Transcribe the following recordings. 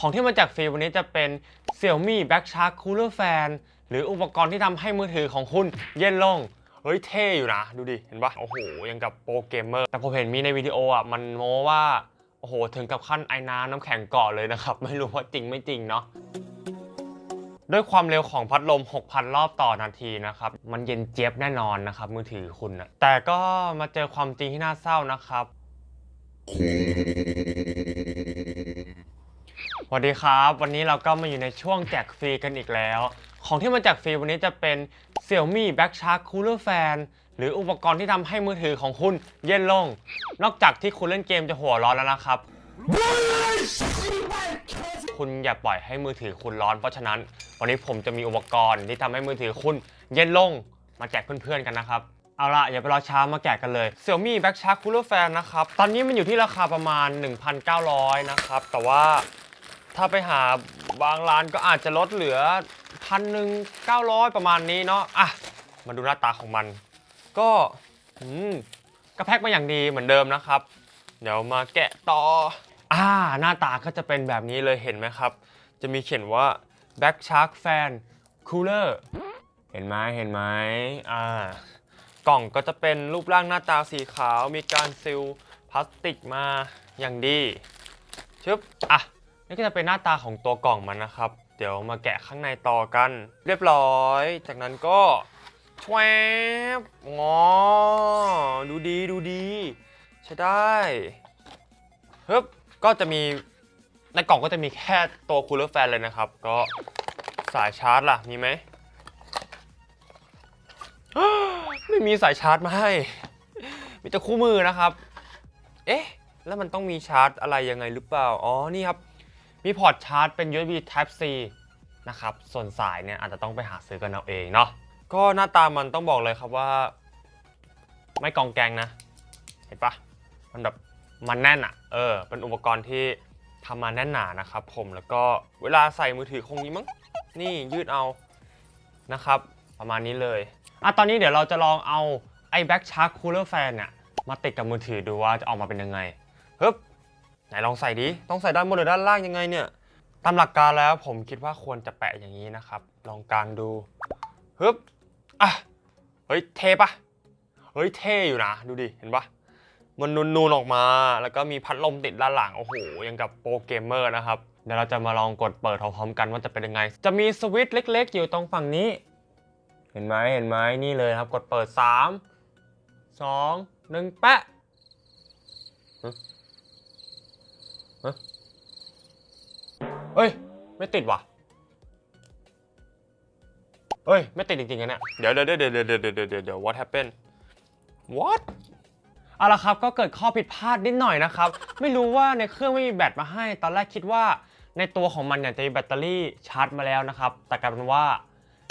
ของที่มาจากฟรีวันนี้จะเป็น Xiaomi Back Shark Cooler Fan หรืออุปกรณ์ที่ทำให้มือถือของคุณเย็นลง เฮ้ยเท่อยู่นะ ดูดิ เห็นปะโอ้โห ยังกับโปรเกมเมอร์ แต่ผมเห็นมีในวิดีโออะ มันโม้ว่า โอ้โห ถึงกับขั้นไอ้น้ำน้ำแข็งเกาะเลยนะครับ ไม่รู้ว่าจริงไม่จริงเนาะด้วยความเร็วของพัดลม 6,000 รอบต่อนาทีนะครับ มันเย็นเจี๊ยบแน่นอนนะครับ มือถือคุณนะแต่ก็มาเจอความจริงที่น่าเศร้านะครับ สวัสดีครับ วันนี้เราก็มาอยู่ในช่วงแจกฟรีกันอีกแล้ว ของที่มาแจกฟรีวันนี้จะเป็น Xiaomi Back Shark Cooler Fan หรืออุปกรณ์ที่ทำให้มือถือของคุณเย็นลง นอกจากที่คุณเล่นเกมจะหัวร้อนแล้วนะครับ คุณอย่าปล่อยให้มือถือคุณร้อนเพราะฉะนั้น วันนี้ผมจะมีอุปกรณ์ที่ทำให้มือถือคุณเย็นลง มาแจกเพื่อนๆกันนะครับเอาล่ะอย่าไปรอช้ามาแจกกันเลย Xiaomi Back Shark Cooler Fan นะครับ ตอนนี้มันอยู่ที่ราคาประมาณ 1,900 นะครับ แต่ว่า ถ้าไปหาบางร้านก็อาจจะลดเหลือพันหนึ่งเก้าร้อยประมาณนี้เนาะอะมาดูหน้าตาของมัน ก็อืมก็แพ็คมาอย่างดีเหมือนเดิมนะครับ เดี๋ยวมาแกะต่ออ่าหน้าตาก็จะเป็นแบบนี้เลยเห็นไหมครับ จะมีเขียนว่า Black Shark Fan Cooler เห็นไหมเห็นไหมอ่ากล่องก็จะเป็นรูปร่างหน้าตาสีขาว มีการซิลพลาสติกมาอย่างดีชึบอะ นี่ก็จะเป็นหน้าตาของตัวกล่องมันนะครับ เดี๋ยวมาแกะข้างในต่อกัน เรียบร้อย จากนั้นก็ชวบงอดูดีดูดี ใช้ได้ฮึบก็จะมีในกล่องก็จะมีแค่ตัวคูลเลอร์แฟนเลยนะครับ ก็สายชาร์จล่ะ มีไหม ไม่มีสายชาร์จมาให้ มีแต่คู่มือนะครับ เอ๊ะ แล้วมันต้องมีชาร์จอะไรยังไงหรือเปล่า อ๋อ นี่ครับ มีพอร์ตชาร์จเป็น USB Type C นะครับ ส่วนสายเนี่ยอาจจะต้องไปหาซื้อกันเอาเองเนาะ ก็หน้าตามันต้องบอกเลยครับว่า ไม่กองแกงนะ เห็นปะมันแบบมันแน่นอะเออ เป็นอุปกรณ์ที่ทำมาแน่นหนานะครับผม แล้วก็เวลาใส่มือถือคงนี้มั้ง นี่ยืดเอา นะครับ ประมาณนี้เลย อะ ตอนนี้เดี๋ยวเราจะลองเอาไอ้ Black Shark Cooler Fan เนี่ยมาติดกับมือถือดูว่าจะออกมาเป็นยังไงฮึบ ไหนลองใส่ดิ ต้องใส่ด้านบนหรือด้านล่างยังไงเนี่ย ตามหลักการแล้วผมคิดว่าควรจะแปะอย่างนี้นะครับ ลองกางดูฮึบอะ เฮ้ยเทปะเฮ้ยเท่อยู่นะ ดูดิ เห็นปะมันนูนๆออกมา แล้วก็มีพัดลมติดด้านหลัง โอ้โห ยังกับโปรเกมเมอร์นะครับ เดี๋ยวเราจะมาลองกดเปิดพร้อมๆกันว่าจะเป็นยังไง จะมีสวิตช์เล็ก ๆ อยู่ตรงฝั่งนี้ เห็นไหมเห็นไหมนี่เลยครับ กดเปิด 3 2 1 แปะ เฮ้ย ไม่ติดว่ะเฮ้ย ไม่ติดจริงๆนะเนี่ย เดี๋ยวเดี๋ยวเดี๋ยวเดี๋ยวเดี๋ยวเดี๋ยวเดี๋ยว what happened what เอาละครับ ก็เกิดข้อผิดพลาดนิดหน่อยนะครับ ไม่รู้ว่าในเครื่องไม่มีแบตมาให้ ตอนแรกคิดว่าในตัวของมันเนี่ยจะมีแบตเตอรี่ชาร์จมาแล้วนะครับ แต่กลายเป็นว่า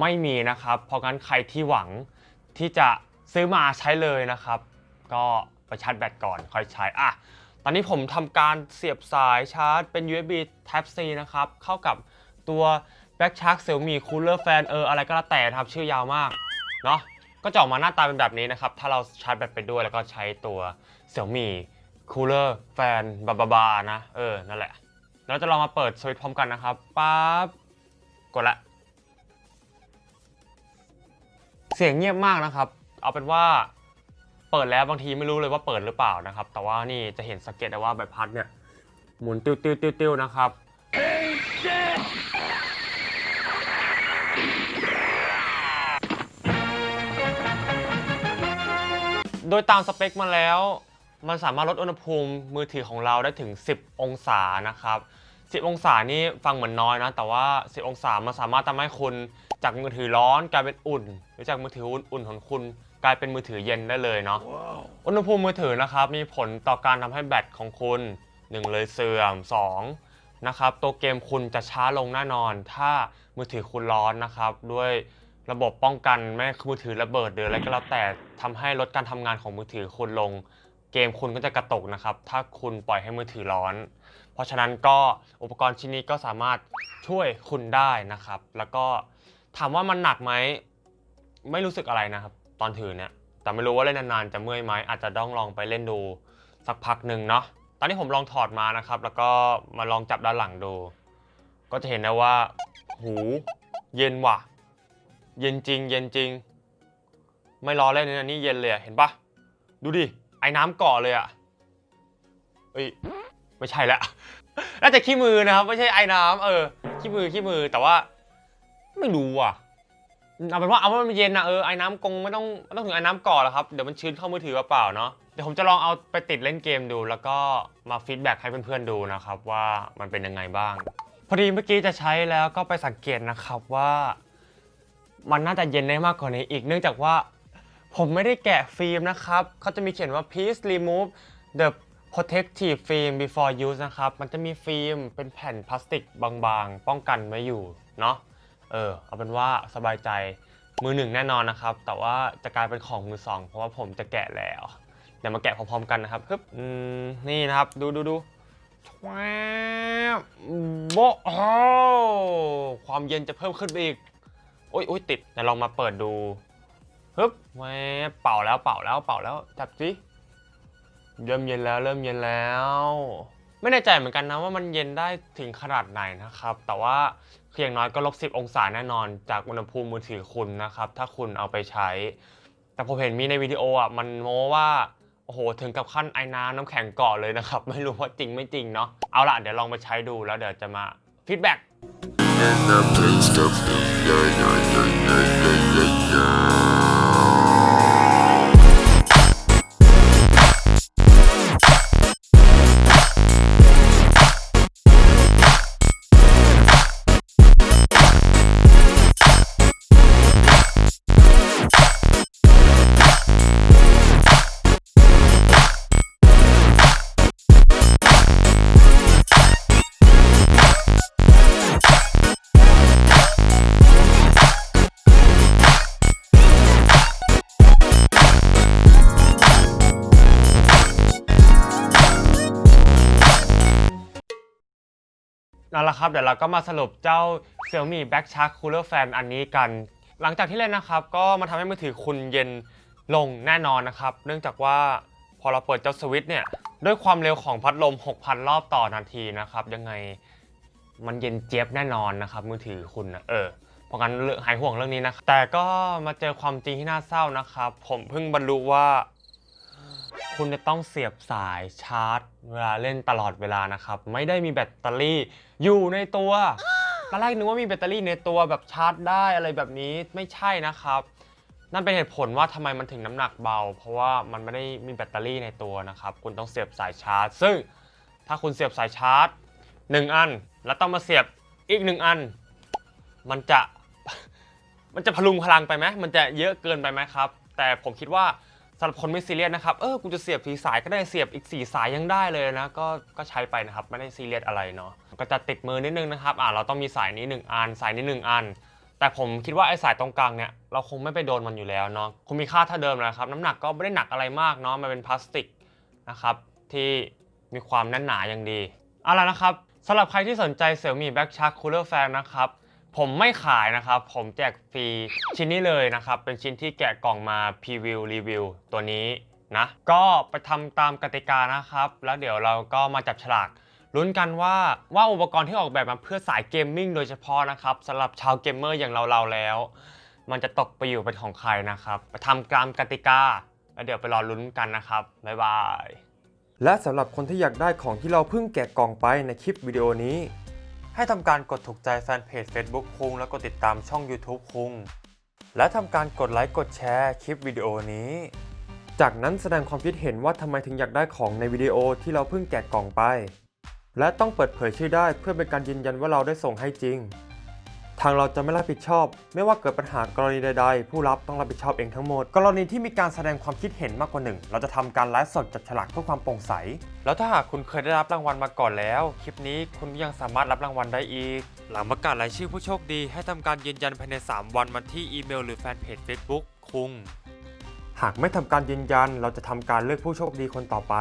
ไม่มีนะครับ เพราะงั้นใครที่หวังที่จะซื้อมาใช้เลยนะครับ ก็ไปชาร์จแบตก่อนค่อยใช้อะ ตอนนี้ผมทำการเสียบสายชาร์จเป็น USB Type C นะครับ เข้ากับตัว Black Shark Xiaomi Cooler Fan เอออะไรก็แล้วแต่นะครับ ชื่อยาวมากเนาะก็จะออกมาหน้าตาเป็นแบบนี้นะครับ ถ้าเราชาร์จแบตไปด้วยแล้วก็ใช้ตัว Xiaomi Cooler Fan บาบาบานะ เออ นั่นแหละแล้วจะลองมาเปิดสวิตช์พร้อมกันนะครับปั๊บกดละ เสียงเงียบมากนะครับ เอาเป็นว่า เปิดแล้วบางทีไม่รู้เลยว่าเปิดหรือเปล่านะครับ แต่ว่านี่จะเห็นสังเกตได้ว่าใบพัดเนี่ยหมุนติ้วติ้วติ้วติ้วนะครับ โดยตามสเปคมาแล้ว มันสามารถลดอุณหภูมิมือถือของเราได้ถึง 10 องศานะครับ 10 องศานี่ฟังเหมือนน้อยนะ แต่ว่า 10 องศามันสามารถทำให้คุณจากมือถือร้อนกลายเป็นอุ่น หรือจากมือถืออุ่นๆของคุณ กลายเป็นมือถือเย็นได้เลยเนาะอุณหภูมิมือถือนะครับมีผลต่อการทำให้แบตของคุณ1เลยเสื่อม2นะครับตัวเกมคุณจะช้าลงแน่นอน ถ้ามือถือคุณร้อนนะครับด้วยระบบป้องกันไม่ให้มือถือระเบิดหรืออะไรก็แล้วแต่ทำให้ลดการทำงานของมือถือคุณลง เกมคุณก็จะกระตุกนะครับ ถ้าคุณปล่อยให้มือถือร้อน เพราะฉะนั้นก็อุปกรณ์ชิ้นนี้ก็สามารถช่วยคุณได้นะครับ แล้วก็ถามว่ามันหนักไหมไม่รู้สึกอะไรนะครับ ตอนถือเนี่ย แต่ไม่รู้ว่าเล่นนานๆจะเมื่อยไหมอาจจะต้องลองไปเล่นดูสักพักหนึ่งเนาะตอนนี้ผมลองถอดมานะครับ แล้วก็มาลองจับด้านหลังดู ก็จะเห็นได้ว่า หูเย็นว่ะ เย็นจริง เย็นจริง ไม่รอเล่นนะนี่เย็นเลยเห็นปะดูดิไอ้น้ำเกาะเลยอะเอ้ยไม่ใช่ละน่าจะขี้มือนะครับ ไม่ใช่ไอ้น้ำเออขี้มือขี้มือแต่ว่า ไม่รู้อะ เอาเป็นว่าเอาว่ามันเย็นนะเออไอ้น้ำกงไม่ต้องไม่ต้องถึงไอ้น้ำก่อนหรอกครับเดี๋ยวมันชื้นเข้ามือถือเปล่าๆเนาะเดี๋ยวผมจะลองเอาไปติดเล่นเกมดู แล้วก็มาฟีดแบ็กให้เพื่อนๆดูนะครับว่ามันเป็นยังไงบ้าง พอดีเมื่อกี้จะใช้แล้วก็ไปสังเกตนะครับว่า มันน่าจะเย็นได้มากกว่านี้อีกเนื่องจากว่า ผมไม่ได้แกะฟิล์มนะครับเขาจะมีเขียนว่า please remove the protective film before use นะครับมันจะมีฟิล์มเป็นแผ่นพลาสติกบางๆ ป้องกันไว้อยู่เนาะ เออเอาเป็นว่าสบายใจมือหนึ่งแน่นอนนะครับ แต่ว่าจะกลายเป็นของมือสองเพราะว่าผมจะแกะแล้วเดี๋ยวมาแกะพร้อมๆกันนะครับฮึบนี่นะครับ ดูดูดูแวบโบะโอ้ความเย็นจะเพิ่มขึ้นไปอีก โอ๊ยโอ๊ยติดเดี๋ยวลองมาเปิดดูฮึบแวบเป่าแล้วเป่าแล้วเป่าแล้วจับสิเริ่มเย็นแล้วเริ่มเย็นแล้ว ไม่แน่ใจเหมือนกันนะว่ามันเย็นได้ถึงขนาดไหนนะครับ แต่ว่าเพียางน้อยก็ลบ 10 องศาแน่นอนจากอุณหภูมิมือถือคุณนะครับ ถ้าคุณเอาไปใช้ แต่ผมเห็นมีในวิดีโออะมันโม้ว่าโอ้โหถึงกับขั้นไอ้น้ำน้ำแข็งเกาะเลยนะครับ ไม่รู้ว่าจริงไม่จริงเนาะเอาล่ะเดี๋ยวลองไปใช้ดูแล้วเดี๋ยวจะมาฟีดแบ็กั่นแหละครับเดี๋ยวเราก็มาสรุปเจ้า Xiaomi Back Shark Cooler Fan อันนี้กัน หลังจากที่เล่นนะครับ ก็มาทำให้มือถือคุณเย็นลงแน่นอนนะครับ เนื่องจากว่าพอเราเปิดเจ้าสวิตช์เนี่ย ด้วยความเร็วของพัดลม 6,000 รอบต่อนาทีนะครับ ยังไงมันเย็นเจี๊ยบแน่นอนนะครับ มือถือคุณนะเออเพราะงั้นเลืองหายห่วงเรื่องนี้นะแต่ก็มาเจอความจริงที่น่าเศร้านะครับ ผมเพิ่งบรรลุว่า คุณจะต้องเสียบสายชาร์จ เวลาเล่นตลอดเวลานะครับ ไม่ได้มีแบตเตอรี่อยู่ในตัวตอนแรกนึกว่ามีแบตเตอรี่ในตัวแบบชาร์จได้อะไรแบบนี้ไม่ใช่นะครับ นั่นเป็นเหตุผลว่าทำไมมันถึงน้ำหนักเบา เพราะว่ามันไม่ได้มีแบตเตอรี่ในตัวนะครับ คุณต้องเสียบสายชาร์จ ซึ่งถ้าคุณเสียบสายชาร์จ 1 อัน แล้วต้องมาเสียบอีก 1 อัน มันจะมันจะพลุงพลังไปไหมมันจะเยอะเกินไปไหมครับ แต่ผมคิดว่า สำหรับคนไม่ซีเรียสนะครับ เออ กูจะเสียบสีสายก็ได้เสียบอีกสีสายยังได้เลยนะ ก็ ก็ใช้ไปนะครับ ไม่ได้ซีเรียสอะไรเนาะ ก็จะติดมือนิดนึงนะครับ อ่าเราต้องมีสายนี้ 1 อัน สายนี้ 1 อัน แต่ผมคิดว่าไอ้สายตรงกลางเนี่ย เราคงไม่ไปโดนมันอยู่แล้วเนาะ คงมีค่าเท่าเดิมนะครับ น้ำหนักก็ไม่ได้หนักอะไรมากเนาะ มันเป็นพลาสติกนะครับ ที่มีความแน่นหนาอย่างดี เอาล่ะนะครับสำหรับใครที่สนใจ Xiaomi Black Shark Cooler Fan นะครับ ผมไม่ขายนะครับ ผมแจกฟรีชิ้นนี้เลยนะครับ เป็นชิ้นที่แกะกล่องมาพรีวิวรีวิวตัวนี้นะก็ไปทำตามกติกานะครับ แล้วเดี๋ยวเราก็มาจับฉลากลุ้นกันว่าว่าอุปกรณ์ที่ออกแบบมาเพื่อสายเกมมิ่งโดยเฉพาะนะครับสำหรับชาวเกมเมอร์อย่างเราๆแล้ว มันจะตกไปอยู่เป็นของใครนะครับ ไปทำตามกติกา แล้วเดี๋ยวไปรอลุ้นกันนะครับบ๊ายบายและสำหรับคนที่อยากได้ของที่เราเพิ่งแกะกล่องไปในคลิปวิดีโอนี้ ให้ทำการกดถูกใจแฟนเพจ Facebook คุงและกดติดตามช่อง YouTube คุงและทำการกดไลค์กดแชร์คลิปวิดีโอนี้ จากนั้นแสดงความคิดเห็นว่าทำไมถึงอยากได้ของในวิดีโอที่เราเพิ่งแกะกล่องไป และต้องเปิดเผยชื่อได้เพื่อเป็นการยืนยันว่าเราได้ส่งให้จริง ทางเราจะไม่รับผิดชอบ ไม่ว่าเกิดปัญหากรณีใดๆ ผู้รับต้องรับผิดชอบเองทั้งหมด กรณีที่มีการแสดงความคิดเห็นมากกว่าหนึ่ง เราจะทำการไลฟ์สดจับฉลากเพื่อความโปร่งใส แล้วถ้าหากคุณเคยได้รับรางวัลมาก่อนแล้ว คลิปนี้คุณยังสามารถรับรางวัลได้อีก หลังประกาศรายชื่อผู้โชคดี ให้ทำการยืนยันภายใน 3 วันมาที่อีเมลหรือแฟนเพจ Facebook คุงหากไม่ทำการยืนยัน เราจะทำการเลือกผู้โชคดีคนต่อไป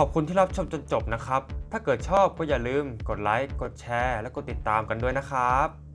ขอบคุณที่รับชมจนจบนะครับ ถ้าเกิดชอบก็อย่าลืมกดไลค์ กดแชร์ และกดติดตามกันด้วยนะครับ